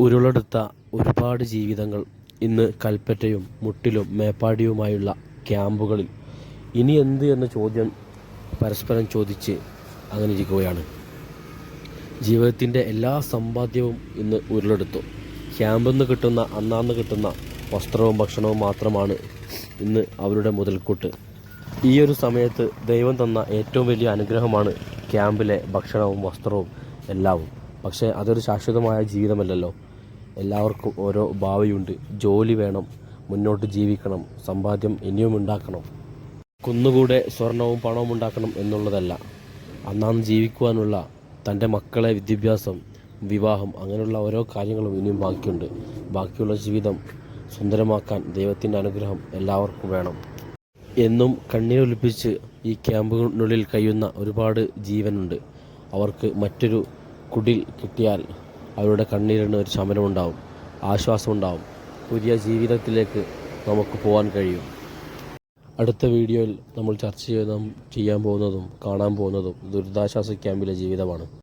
ഉരുളെടുത്ത ഒരുപാട് ജീവിതങ്ങൾ ഇന്ന് കൽപ്പറ്റയും മുട്ടിലും മേപ്പാടിയുമായുള്ള ക്യാമ്പുകളിൽ. ഇനി എന്ത് എന്ന ചോദ്യം പരസ്പരം ചോദിച്ച് അങ്ങനെ ഇരിക്കുകയാണ് ജീവിതത്തിന്റെ എല്ലാ സമ്പാദ്യവും ഇന്ന് ഉരുളെടുത്തു. ക്യാമ്പിൽ നിന്ന് കിട്ടുന്ന അന്നാന്ന് കിട്ടുന്ന വസ്ത്രവും ഭക്ഷണവും മാത്രമാണ് ഇന്ന് അവരുടെ മുതൽക്കൂട്ട്. ഈ ഒരു സമയത്ത് ദൈവം തന്ന ഏറ്റവും വലിയ അനുഗ്രഹമാണ് ക്യാമ്പിലെ ഭക്ഷണവും വസ്ത്രവും എല്ലാവും. പക്ഷേ അതൊരു ശാശ്വതമായ ജീവിതമല്ലല്ലോ. എല്ലാവർക്കും ഓരോ ഭാവിയുണ്ട്. ജോലി വേണം മുന്നോട്ട് ജീവിക്കണം സമ്പാദ്യം ഇനിയും ഉണ്ടാക്കണം. കുന്നുകൂടെ സ്വർണവും പണവും ഉണ്ടാക്കണം എന്നുള്ളതല്ല. അന്നാന്ന് ജീവിക്കുവാനുള്ള തന്റെ മക്കളെ വിദ്യാഭ്യാസം വിവാഹം അങ്ങനെയുള്ള ഓരോ കാര്യങ്ങളും ഇനിയും ബാക്കിയുണ്ട്. ബാക്കിയുള്ള ജീവിതം സുന്ദരമാക്കാൻ ദൈവത്തിന്റെ അനുഗ്രഹം എല്ലാവർക്കും വേണം. എന്നും കണ്ണീരൊലിപ്പിച്ച് ഈ ക്യാമ്പുകളിനുള്ളിൽ കഴിയുന്ന ഒരുപാട് ജീവനുണ്ട്. അവർക്ക് മറ്റൊരു കുടിൽ കിട്ടിയാൽ അവരുടെ കണ്ണീരിന് ഒരു ശമനമുണ്ടാവും ആശ്വാസമുണ്ടാവും. പുതിയ ജീവിതത്തിലേക്ക് നമുക്ക് പോകാൻ കഴിയും. അടുത്ത വീഡിയോയിൽ നമ്മൾ ചർച്ച ചെയ്ത ചെയ്യാൻ പോകുന്നതും കാണാൻ പോകുന്നതും ദുരിതാശ്വാസ ക്യാമ്പിലെ ജീവിതമാണ്.